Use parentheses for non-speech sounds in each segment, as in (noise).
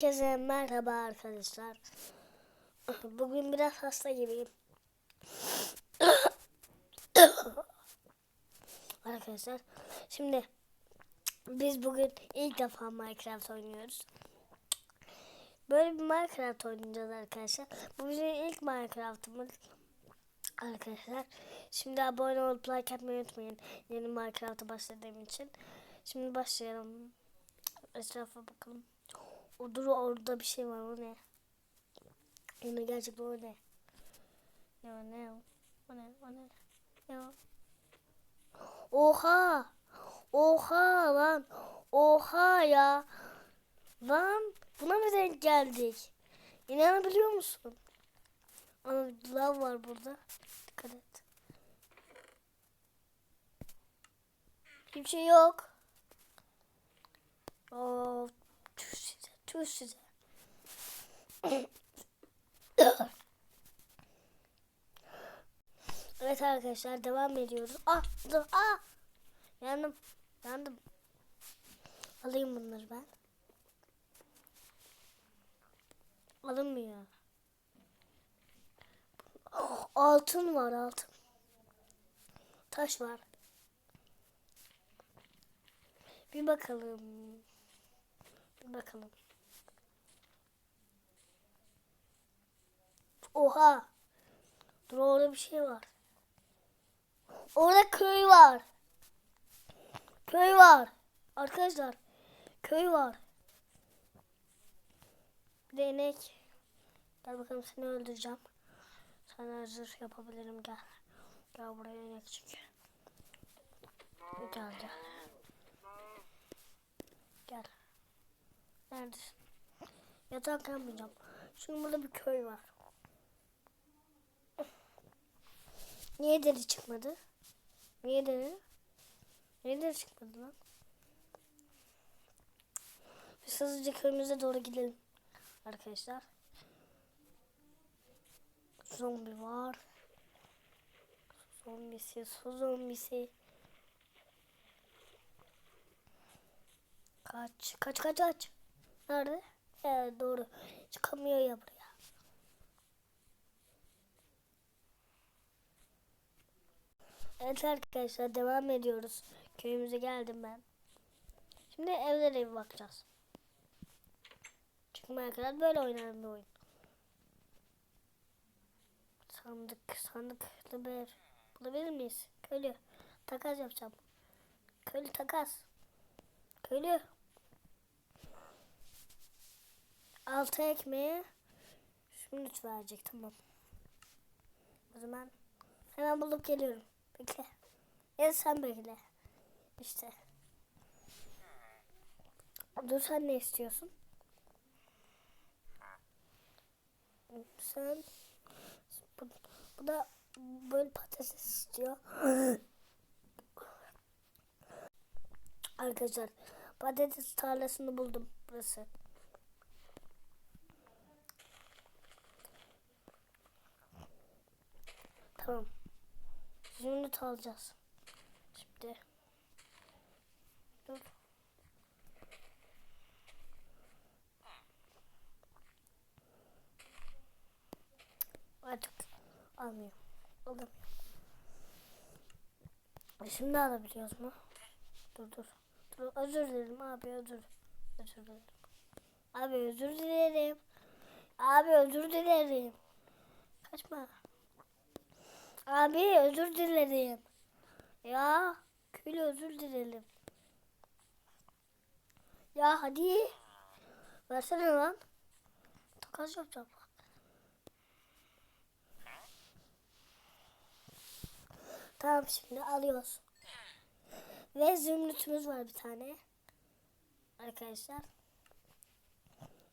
Herkese merhaba arkadaşlar. (laughs) Bugün biraz hasta gibiyim. (coughs) arkadaşlar şimdi biz bugün ilk defa Minecraft oynuyoruz. Böyle bir Minecraft oynayacağız arkadaşlar. Bu bizim ilk Minecraft'ımız arkadaşlar. Şimdi abone olup like atmayı unutmayın. Yeni Minecraft'a başladığım için. Şimdi başlayalım. Etrafa bakalım. O dur orada bir şey var o ne? O ne gerçekten o ne? O ne o? O ne o ne? O? Oha! Oha lan! Oha ya! Lan buna mı denk geldik? İnanabiliyor musun? Ama lav var burada. Dikkat et. Hiçbir şey yok. Oo, tüh size, evet arkadaşlar devam ediyoruz. Ah, dur, ah. Yandım, yandım. Alayım bunları ben. Alınmıyor. Oh, altın var altın. Taş var. Bir bakalım. Bir bakalım. Oha. Dur orada bir şey var. Orada köy var. Köy var. Arkadaşlar. Köy var. Bir de inek. Gel bakalım seni öldüreceğim. Sana zırh yapabilirim gel. Gel buraya inek çünkü. Gel gel. Gel. Neredesin? Yatak yapmayacağım. Şimdi burada bir köy var. Niye deri çıkmadı? Niye deri? Niye deri çıkmadı lan? Biz hızlıca köyümüze doğru gidelim. Arkadaşlar. Zombi var. Zombisi, su zombisi. Kaç, kaç, kaç, kaç. Nerede? Evet doğru. Çıkamıyor ya buraya. Evet arkadaşlar devam ediyoruz. Köyümüze geldim ben. Şimdi evlere bir bakacağız. Çıkmaya kadar böyle oynanır bir oyun. Sandık, sandıklı bir ev. Bulabilir miyiz? Köylü. Takas yapacağım. Köylü takas. Köylü. Altı ekmeği zümrüt verecek tamam. O zaman hemen bulup geliyorum. Bekle. Ya sen bekle. İşte. Dur sen ne istiyorsun? Sen bu, bu da böyle patates istiyor. (gasps) Arkadaşlar patates tarlasını buldum burası. Tamam. Zümrüt alacağız. Şimdi. Dur. Artık almıyorum. Alamıyorum. Şimdi alabiliyoruz mu? Dur dur. Dur özür dilerim abi özür. Özür dilerim. Abi özür dilerim. Abi özür dilerim. Kaçma. Abi özür dilerim. Ya köylü özür dilerim. Ya hadi. Versene lan. Takas yapacağım. Tamam şimdi alıyoruz. Ve zümrütümüz var bir tane. Arkadaşlar.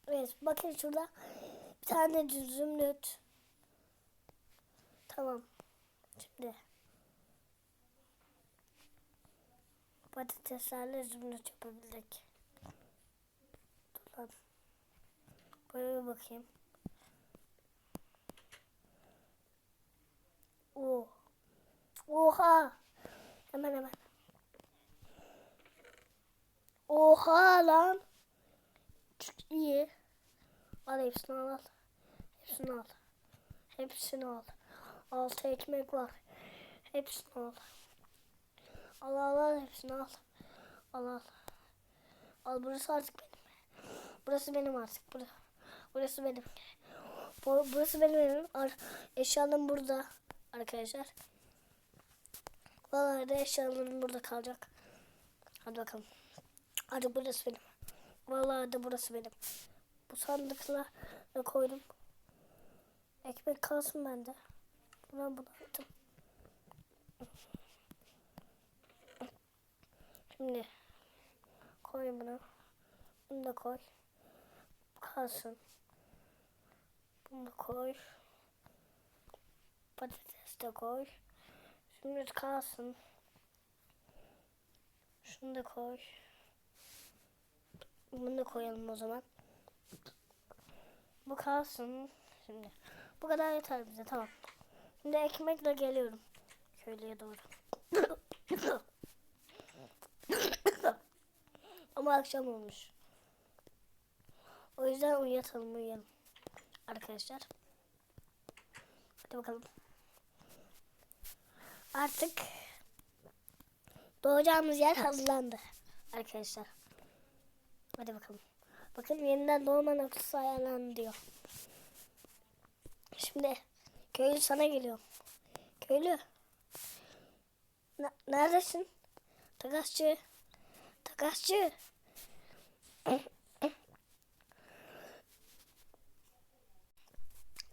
Evet bakın şurada bir tane zümrüt. Tamam. Şimdi patateslerle zümrüt yapabildik. Dur bir bakayım. Oo. Oha. Hemen hemen. Oha lan. Çok iyi. Al hepsini al. Hepsini al. Hepsini al. Altı ekmek var. Hepsini al. Al al al hepsini al. Al al. Al burası artık benim. Burası benim artık. Burası, burası benim. Bu, burası benim evim. Ar eşyalarım burada arkadaşlar. Vallahi de eşyalarım burada kalacak. Hadi bakalım. Hadi burası benim. Vallahi de burası benim. Bu sandıkla koydum. Ekmek kalsın bende. Ben bunu attım. Şimdi koy bunu. Bunu da koy. Kalsın. Bunu da koy. Patates de koy. Şimdi kalsın. Şunu da koy. Bunu da koyalım o zaman. Bu kalsın. Şimdi. Bu kadar yeter bize tamam. Şimdi ekmekle geliyorum. Köylüye doğru. Ama akşam olmuş. O yüzden uyuyatalım uyuyalım. Arkadaşlar. Hadi bakalım. Artık doğacağımız yer hazırlandı. Arkadaşlar. Hadi bakalım. Bakın yeniden doğma noktası ayarlandı diyor. Şimdi köylü sana geliyor. Köylü. Ne- neredesin? Takasçı. Takasçı.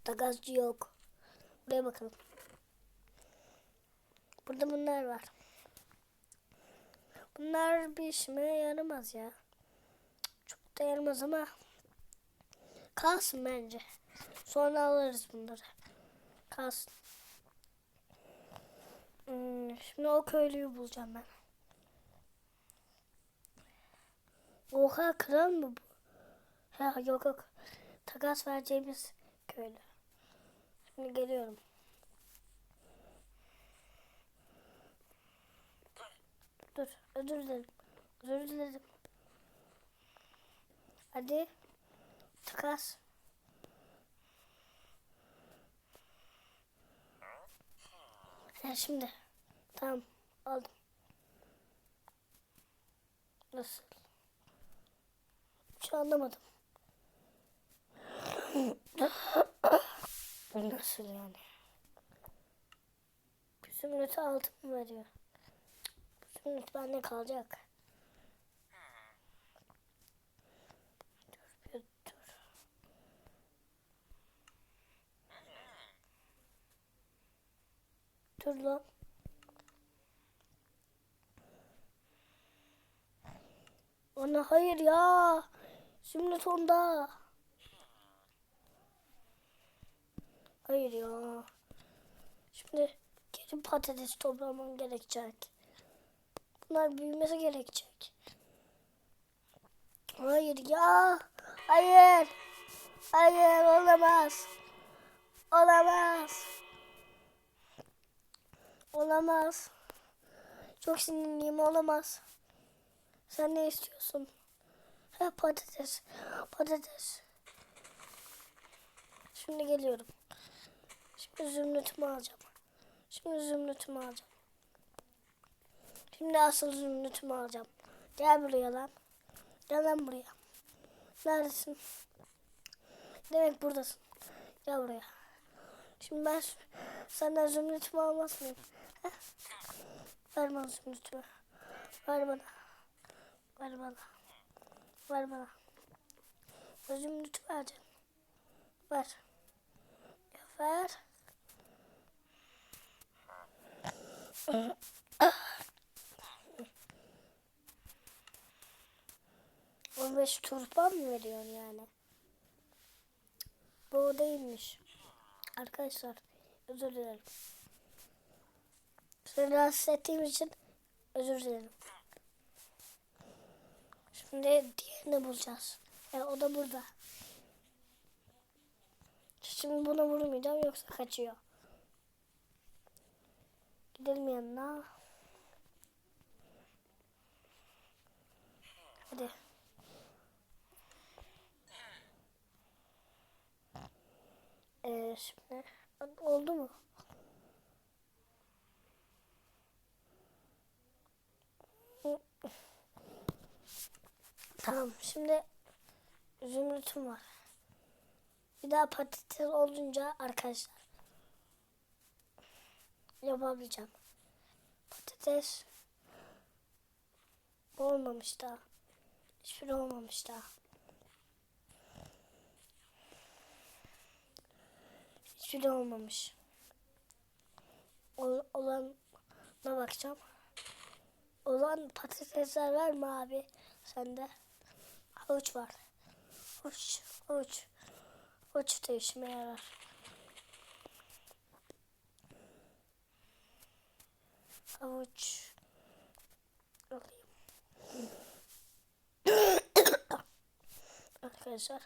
Takasçı yok. Buraya bakalım. Burada bunlar var. Bunlar bir işime yaramaz ya. Çok da yaramaz ama kalsın bence. Sonra alırız bunları. Kalsın. Hmm, şimdi o köylüyü bulacağım ben. Oha kral mı bu? Ha, yok yok. Takas vereceğimiz köylü. Şimdi geliyorum. Dur özür dilerim. Özür dilerim. Hadi. Takas. Ha şimdi. Tamam aldım. Nasıl? Hiç anlamadım. Nasıl yani? Bir zümrütü altın mı veriyor? Zümrüt bende kalacak. Dur bir dur. Dur lan. Ana hayır ya. Zümrüt onda. Hayır ya. Şimdi geri patates toplamam gerekecek. Bunlar büyümesi gerekecek. Hayır ya. Hayır. Hayır olamaz. Olamaz. Olamaz. Çok sinirliyim olamaz. Sen ne istiyorsun? Ha patates. Patates. Şimdi geliyorum. Şimdi zümrütümü alacağım. Şimdi zümrütümü alacağım. Şimdi asıl zümrütümü alacağım. Gel buraya lan. Gel lan buraya. Neredesin? Demek buradasın. Gel buraya. Şimdi ben senden zümrütümü? Heh. Ver bana zümrütümü. Ver bana. Ver bana. Ver bana. Zümrütü vereceğim. Ver. Ver. On beş turpa mı veriyorsun yani? Bu o değilmiş. Arkadaşlar özür dilerim. Seni rahatsız ettiğim için özür dilerim. Şimdi diğerini bulacağız. E, o da burada. Şimdi buna vurmayacağım yoksa kaçıyor. Gidelim yanına. Hadi. yapacağız şimdi? Oldu mu? Tamam şimdi zümrütüm var. Bir daha patates olunca arkadaşlar yapabileceğim. Patates olmamış daha. Hiçbiri olmamış daha. Hiçbiri olmamış. Ol, olanına bakacağım. Olan patatesler var mı abi? Sende. Havuç var. Havuç, havuç. Havuç da işime yarar. Havuç. Alayım. Arkadaşlar.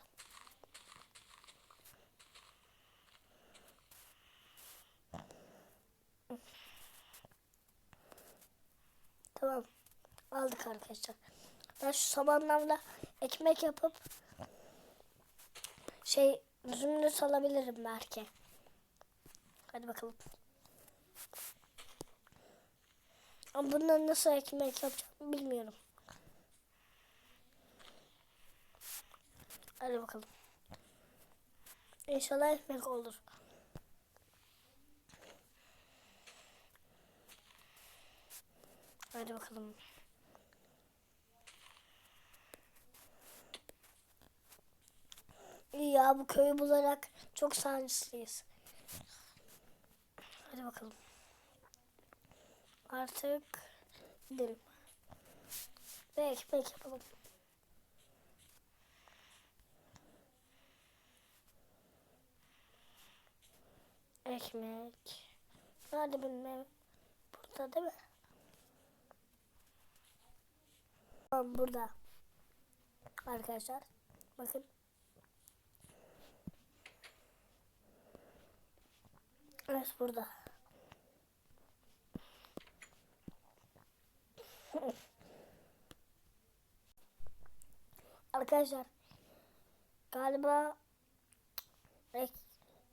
Tamam. Aldık arkadaşlar. Ben şu samanlarla ekmek yapıp şey zümrüt alabilirim belki. Hadi bakalım. Ama bundan nasıl ekmek yapacağım bilmiyorum. Hadi bakalım. İnşallah ekmek olur. Hadi bakalım. İyi ya bu köyü bularak çok sancılıyız. Hadi bakalım. Artık gidelim. Ve ekmek yapalım. Ekmek. Nerede benim? Burada değil mi? Tamam burada. Arkadaşlar. Bakın. Evet burada. (laughs) Arkadaşlar galiba ek,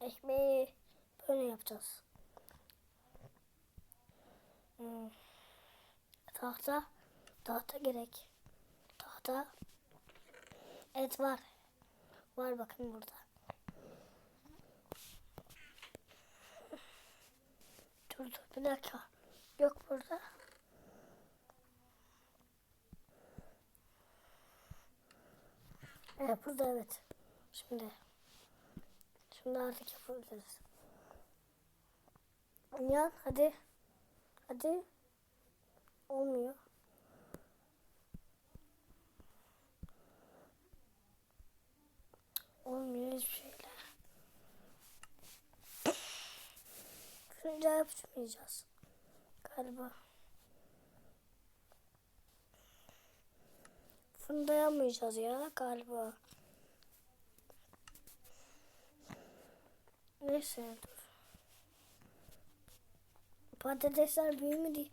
ekmeği böyle yapacağız. Hmm. Tahta tahta gerek. Tahta et var. Var bakın burada. Dur dur bir dakika. Yok burada. Evet burada evet. Şimdi. Şimdi artık yapabiliriz. Ya hadi. Hadi. Olmuyor. Olmuyor hiçbir şeyle. Şunca yapmayacağız. Galiba. Fırında yapmayacağız ya galiba. Neyse dur. Patatesler büyü mü diye,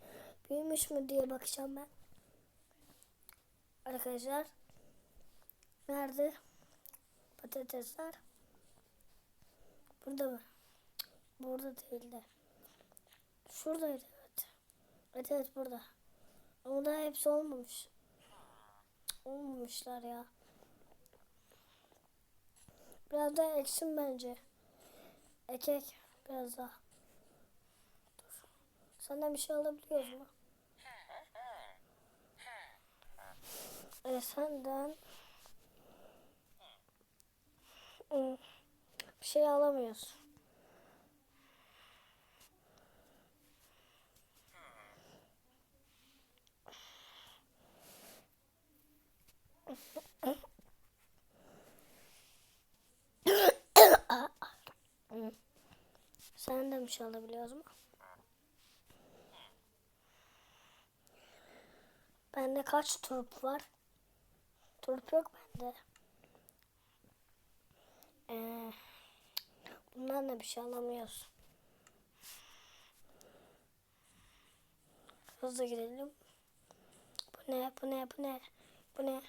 büyümüş mü diye bakacağım ben. Arkadaşlar. Nerede? Patatesler. Burada mı? Burada değildi. Şuradaydı evet. Evet evet burada. Ama daha hepsi olmamış. Olmamışlar ya. Biraz daha eksin bence. Ekek biraz daha. Dur. Senden bir şey alabiliyoruz mu? Evet senden bir şey alamıyoruz. Sen de bir şey alabiliyoruz mu? Bende kaç turp var? Turp yok bende. Ee, bundan da bir şey alamıyoruz. Hızlı gidelim. Bu ne? Bu ne? Bu ne? Bu ne?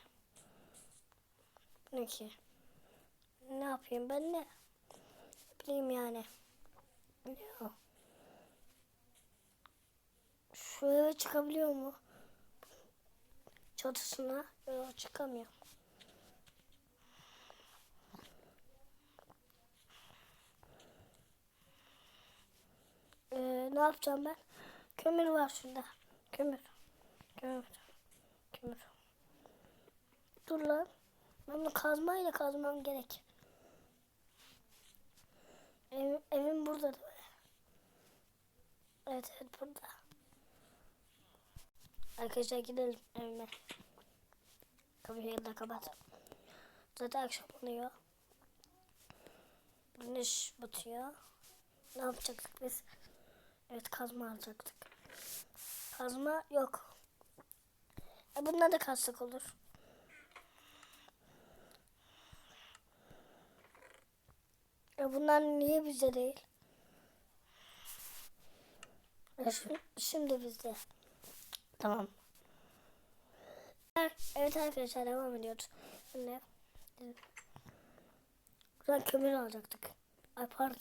Ne ki? Ne yapayım ben ne? bileyim yani. Ya. Şu eve çıkabiliyor mu? Çatısına. Yok çıkamıyor. Ee, ne yapacağım ben? Kömür var şurada. Kömür. Kömür. Kömür. Dur lan. Ben bunu kazmayla kazmam gerek. Ev, evim burada değil mi? Evet evet burada. Arkadaşlar gidelim evime. Kapıyı da kapat. Zaten akşam oluyor. Güneş batıyor. Ne yapacaktık biz? Evet kazma alacaktık. Kazma yok. E bunlar da kazsak olur. E bunlar niye bizde değil? E şi- şimdi bizde. Tamam. Evet arkadaşlar devam ediyoruz. Şimdi buradan kömür alacaktık. Ay pardon.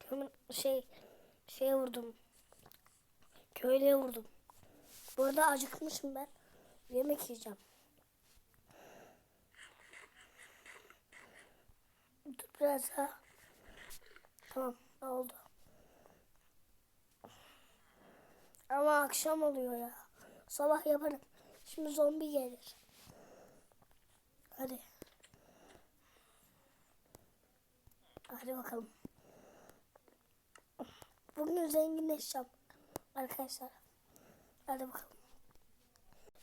Kömür şey şeye vurdum. Köylüye vurdum. Bu arada acıkmışım ben. Yemek yiyeceğim. Dur biraz daha. Tamam oldu. Ama akşam oluyor ya. Sabah yaparım. Şimdi zombi gelir. Hadi. Hadi bakalım. Bugün zenginleşeceğim. Arkadaşlar. Hadi bakalım.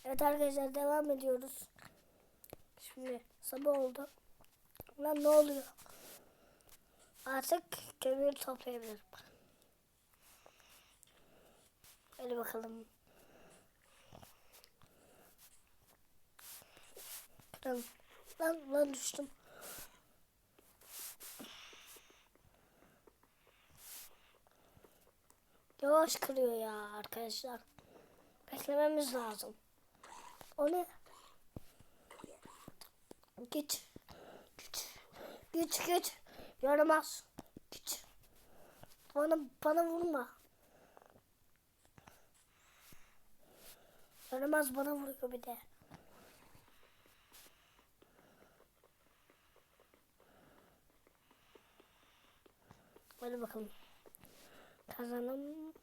Evet arkadaşlar devam ediyoruz. Şimdi sabah oldu. Lan ne oluyor? Artık kömür toplayabilirim. Hadi bakalım. Lan, lan, lan düştüm. Yavaş kırıyor ya arkadaşlar. Beklememiz lazım. O ne? Git. Git. Git git. Yaramaz. Git. Bana, bana vurma. Yaramaz bana vuruyor bir de. Hadi bakalım. Kazanım.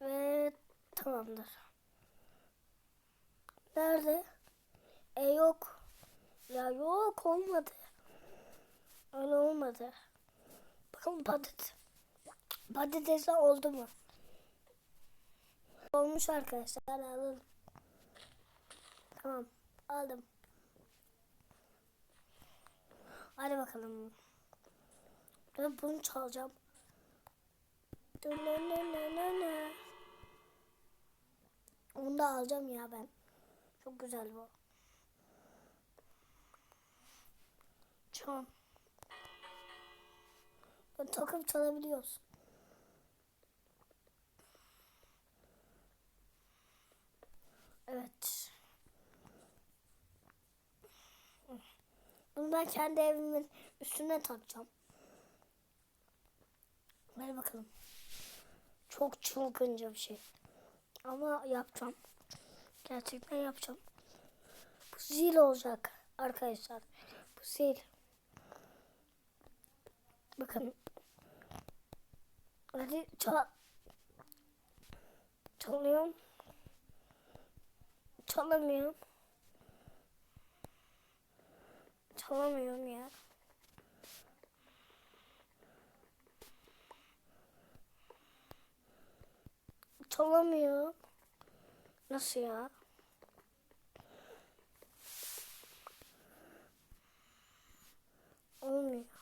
Ve tamamdır. Nerede? E yok. Ya yok olmadı. Öyle olmadı. Bakın patates. Patatesle oldu mu? Olmuş arkadaşlar alalım. Tamam aldım. Hadi bakalım. Ben bunu çalacağım. Onu da alacağım ya ben. Çok güzel bu. Çal. Ben takım çalabiliyoruz. Evet. Bunu ben kendi evimin üstüne takacağım. Ver bakalım. Çok çılgınca bir şey. Ama yapacağım. Gerçekten yapacağım. Bu zil olacak arkadaşlar. Bu zil. Bakın. Hadi çal. Çalıyorum. Çalamıyorum. Çalamıyorum ya. Çalamıyorum. Nasıl ya? Olmuyor.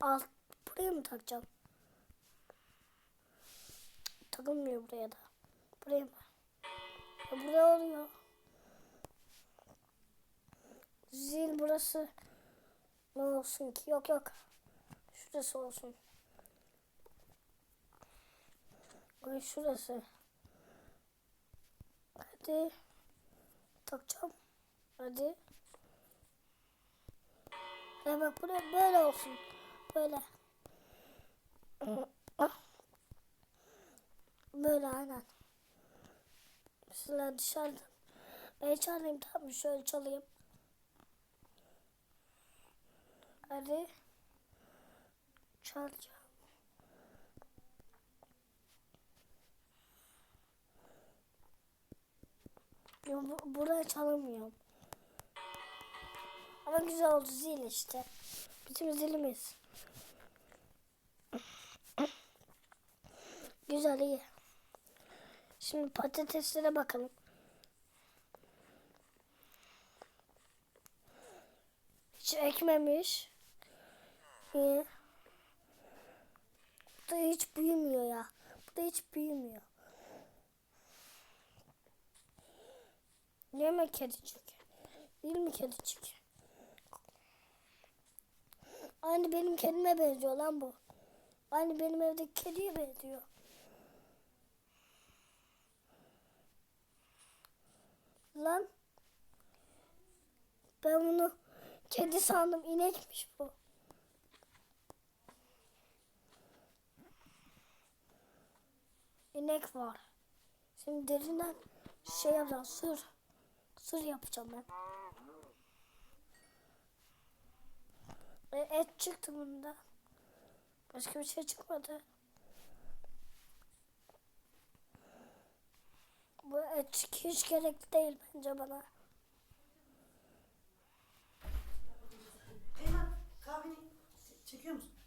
Alt buraya mı takacağım? Takılmıyor buraya da. Buraya mı? Ya burada oluyor. Zil burası ne olsun ki? Yok yok. Şurası olsun. Ay şurası. Hadi. Takacağım. Hadi. Ya bak buraya böyle olsun. Böyle. Böyle aynen. Mesela dışarıda. Ben çalayım tamam? Şöyle çalayım. Hadi. Çalacağım. Ya bu, buraya çalamıyorum. Ama güzel oldu zil işte. Bizim zilimiz. Güzel iyi. Şimdi patateslere bakalım. Hiç ekmemiş. İyi. Bu da hiç büyümüyor ya. Bu da hiç büyümüyor. Niye mi kedicik? Değil mi kedicik? Aynı benim kedime benziyor lan bu. Aynı benim evdeki kediye benziyor. Lan. Ben bunu kedi sandım. inekmiş bu. İnek var. Şimdi derinden şey yapacağım. Sır. Sır yapacağım ben. E, et çıktı bunda. Başka bir şey çıkmadı. Bu et hiç gerekli değil bence bana. Eymen kahveni çekiyor musun?